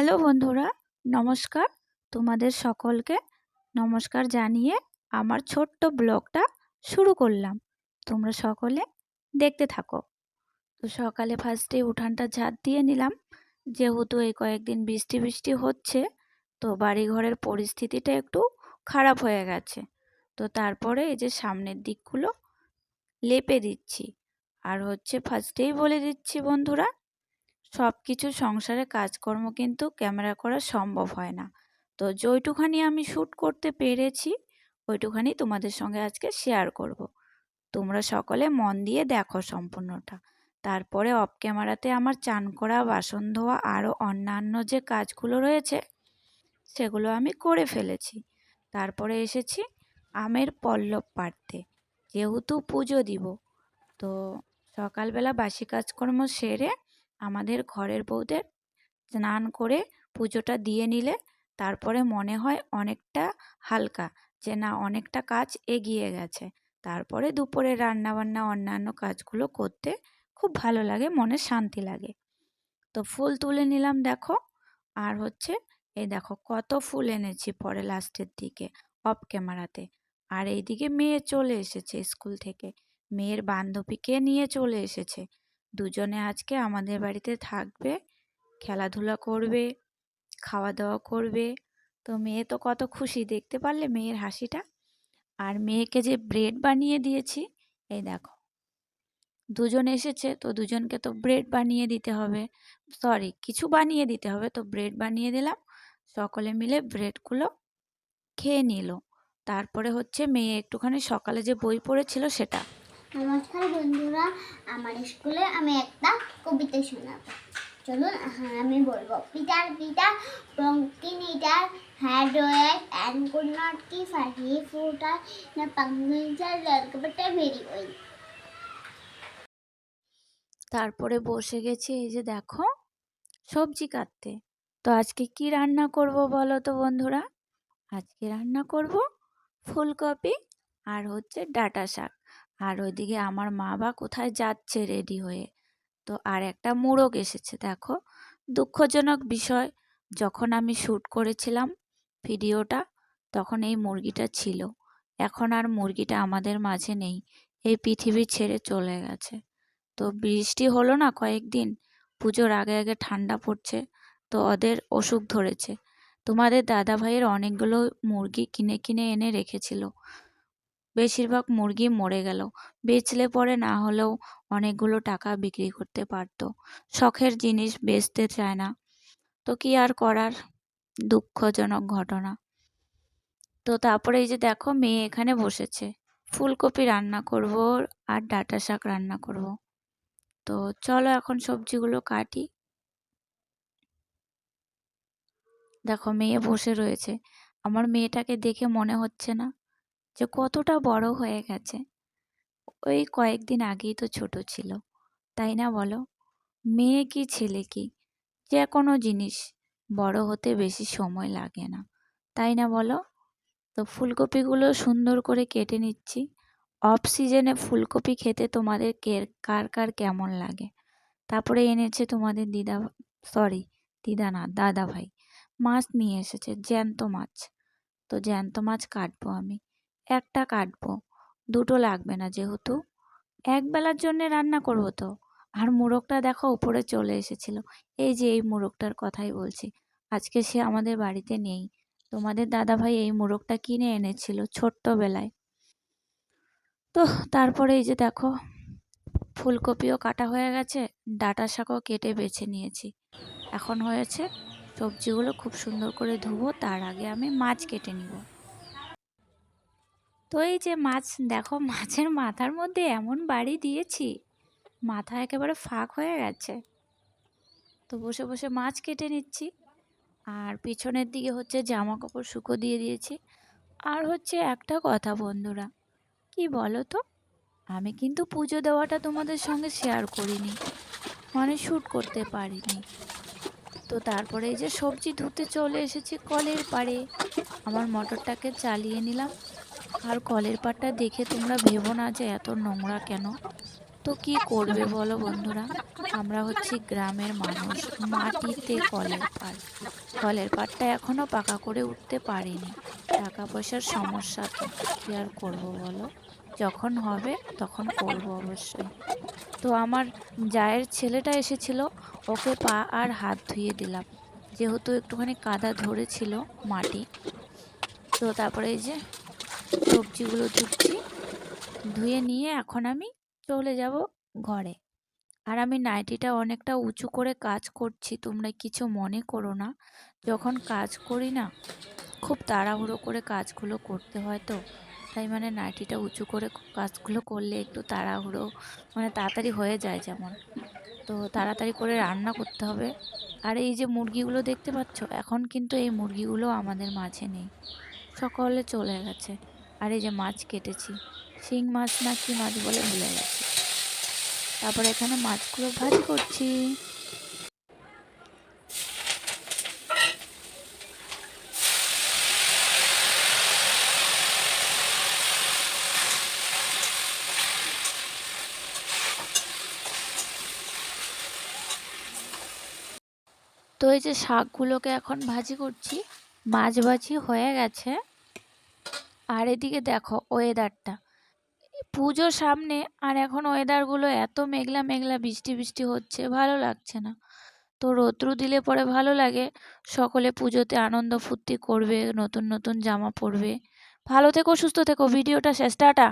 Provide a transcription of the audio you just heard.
Hello বন্ধুরা, নমস্কার। তোমাদের সকলকে নমস্কার জানিয়ে আমার ছোট্ট ব্লগটা শুরু করলাম। তোমরা সকলে দেখতে থাকো। তো সকালে ফার্স্টে উঠানটা ঝাঁট দিয়ে নিলাম। যেহেতু এই কয়েকদিন বৃষ্টি বৃষ্টি হচ্ছে, তো বাড়ি ঘরের পরিস্থিতিটা একটু খারাপ হয়ে গেছে। তো তারপরে এই যে সামনের দিকগুলো লেপে দিচ্ছি। আর হচ্ছে ফার্স্টেই বলে দিচ্ছি বন্ধুরা সব কিছু সংসারে কাজকর্ম কিন্তু ক্যামেরা করা সম্ভব হয় না। তো যেইটুখানি আমি শ্যুট করতে পেরেছি, ওইটুখানি তোমাদের সঙ্গে আজকে শেয়ার করব। তোমরা সকলে মন দিয়ে দেখো সম্পূর্ণটা। তারপরে অফ ক্যামেরাতে আমার চান করা, বাসন ধোয়া আরও অন্যান্য যে কাজগুলো রয়েছে, সেগুলো আমি করে ফেলেছি। তারপরে এসেছি আমের পল্লব পাড়তে, যেহেতু পুজো দিব। তো সকালবেলা বাসি কাজকর্ম সেরে আমাদের ঘরের বউদের স্নান করে পুজোটা দিয়ে নিলে তারপরে মনে হয় অনেকটা হালকা যে না, অনেকটা কাজ এগিয়ে গেছে। তারপরে দুপুরে রান্নাবান্না, অন্যান্য কাজগুলো করতে খুব ভালো লাগে, মনে শান্তি লাগে। তো ফুল তুলে নিলাম দেখো। আর হচ্ছে, এই দেখো কত ফুল এনেছি পরে লাস্টের দিকে, অফ ক্যামেরাতে। আর এইদিকে মেয়ে চলে এসেছে স্কুল থেকে। মেয়ের বান্ধবীকে নিয়ে চলে এসেছে। দুজনে আজকে আমাদের বাড়িতে থাকবে খেলাধুলা করবে খাওয়া দাওয়া করবে। তো মেয়ে তো কত খুশি দেখতে পারলে মেয়ের হাসিটা। আর মেয়েকে যে ব্রেড বানিয়ে দিয়েছি এই দেখো। দুজন এসেছে তো দুজনকে তো ব্রেড বানিয়ে দিতে হবে। সরি কিছু বানিয়ে দিতে হবে তো ব্রেড বানিয়ে দিলাম। সকলে মিলে ব্রেডগুলো খেয়ে নিল। তারপরে হচ্ছে মেয়ে একটুখানি সকালে যে বই পড়েছিল সেটা। নমস্কার বন্ধুরা, আমার স্কুলে আমি একটা কবিতা শোনাবো। চলুন হ্যাঁ আমি বলব। Peter Peter pumpkin eater had wife and could not keep her put her না পাঙ্গিজার লড়কপটা ভেরি ওই। তারপরে বসে গেছি, এই যে দেখো, সবজি কাটতে। তো আজকে কি রান্না করব বলো তো বন্ধুরা? আজকে রান্না করব ফুলকপি আর হচ্ছে ডাটা শাক। আর ওইদিকে আমার মা বা কোথায় যাচ্ছে রেডি হয়ে। তো আর একটা মোড়ক এসেছে, দেখো। দুঃখজনক বিষয়, যখন আমি শ্যুট করেছিলাম ভিডিওটা, তখন এই মুরগিটা ছিল। এখন আর মুরগিটা আমাদের মাঝে নেই, এই পৃথিবী ছেড়ে চলে গেছে। তো বৃষ্টি হলো না কয়েকদিন, পুজোর আগে আগে ঠান্ডা পড়ছে, তো ওদের অসুখ ধরেছে। তোমাদের দাদা ভাইয়ের অনেকগুলো মুরগি কিনে কিনে এনে রেখেছিল। বেশিরভাগ মুরগি মরে গেল। বেচলে পরে না হলেও অনেকগুলো টাকা বিক্রি করতে পারতো। শখের জিনিস বেচতে চায় না। তো কি আর করার? দুঃখজনক ঘটনা। তো তারপরে এই যে দেখো মেয়ে এখানে বসেছে। ফুলকপি রান্না করব আর ডাটা শাক রান্না করব। তো চলো এখন সবজিগুলো কাটি। দেখো মেয়ে বসে রয়েছে। আমার মেয়েটাকে দেখে মনে হচ্ছে না। যে কতটা বড় হয়ে গেছে। ওই কয়েকদিন আগেই তো ছোট ছিল। তাই না বলো? মেয়ে কি, ছেলে কি? যে কোনো জিনিস বড় হতে বেশি সময় লাগে না। তাই না বলো? তো ফুলকপিগুলো সুন্দর করে কেটে নিচ্ছি। অফ সিজনে ফুলকপি খেতে তোমাদের কার কার কেমন লাগে? তারপরে এনেছে তোমাদের দিদা সরি দিদা না, দাদা ভাই। মাছ নিয়ে এসেছে, জ্যান্ত মাছ। তো জ্যান্ত মাছ কাটবো আমি। একটা কাটবো। দুটো লাগবে না যেহেতু। এক বেলার জন্যে রান্না করব তো। আর মোরগটা দেখো উপরে চলে এসেছিল। এই যে এই মোরগটার কথাই বলছি। আজকে সে আমাদের বাড়িতে নেই। তোমাদের দাদাভাই এই মোরগটা কিনে এনেছিল ছোট্টবেলায়। তো তারপরে এই যে দেখো, ফুলকপিও কাটা হয়ে গেছে, ডাটা শাকও কেটে বেছে নিয়েছি। এখন হয়েছে সবজিগুলো খুব সুন্দর করে ধুবো, তার আগে আমি মাছ কেটে নিব। তো এই যে মাছ, দেখো মাছের মাথার মধ্যে এমন বাড়ি দিয়েছি, মাথা একেবারে ফাঁক হয়ে গেছে। তো বসে বসে মাছ কেটে নিচ্ছি, আর পিছনের দিকে হচ্ছে জামা কাপড় শুকো দিয়ে দিয়েছি। আর হচ্ছে একটা কথা বন্ধুরা, কি বলো তো আমি কিন্তু পুজো দেওয়াটা তোমাদের সঙ্গে শেয়ার করিনি মানে শ্যুট করতে পারিনি। তো তারপরে এই যে সবজি ধুতে চলে এসেছি কলের পাড়ে, আমার মোটরটাকে চালিয়ে নিলাম। আর কলের পাড়টা দেখে তোমরা ভেবো না যে এত নোংরা কেন? তো কি করবে বলো বন্ধুরা? আমরা হচ্ছি গ্রামের মানুষ, মাটিতে কলের পাড় কলের পাড়টা এখনও পাকা করে উঠতে পারিনি। টাকা পয়সার সমস্যা তো, কী আর করব বলো? যখন হবে তখন করব অবশ্যই। তো আমার জায়ের ছেলেটা এসেছিল, ওকে পা আর হাত ধুয়ে দিলাম। যেহেতু একটুখানি কাদা ধরেছিল মাটি, তো তারপরে এই যে সবজিগুলো ধুচ্ছি, ধুয়ে নিয়ে এখন আমি চলে যাব ঘরে। আর আমি নাইটিটা অনেকটা উঁচু করে কাজ করছি, তোমরা কিছু মনে করো না। যখন কাজ করি না, খুব তাড়াহুড়ো করে কাজগুলো করতে হয় তো। তাই মানে নাইটিটা উঁচু করে কাজগুলো করলে একটু তাড়াহুড়ো মানে তাড়াতাড়ি হয়ে যায় যেমন। তো তাড়াতাড়ি করে রান্না করতে হবে। আর এই যে মুরগিগুলো দেখতে পাচ্ছ, এখন কিন্তু এই মুরগিগুলো আমাদের মাঝে নেই। সকলে চলে গেছে। আর এই যে মাছ কেটেছি। শিং মাছ না কি মাছ বলে ভুলে গেছি। তারপরে এখানে মাছগুলো ভাজি করছি। তো এই যে শাকগুলোকে এখন ভাজি করছি, মাছ ভাজি হয়ে গেছে। আর এদিকে দেখো ওয়েদারটা পুজোর সামনে আর এখন ওয়েদারগুলো এত মেঘলা মেঘলা বৃষ্টি বৃষ্টি হচ্ছে, ভালো লাগছে না। তো রৌদ্রু দিলে পরে ভালো লাগে, সকলে পুজোতে আনন্দ ফুর্তি করবে, নতুন নতুন জামা পরবে। ভালো থেকো, সুস্থ থেকো, ভিডিওটা শেষ, টাটা।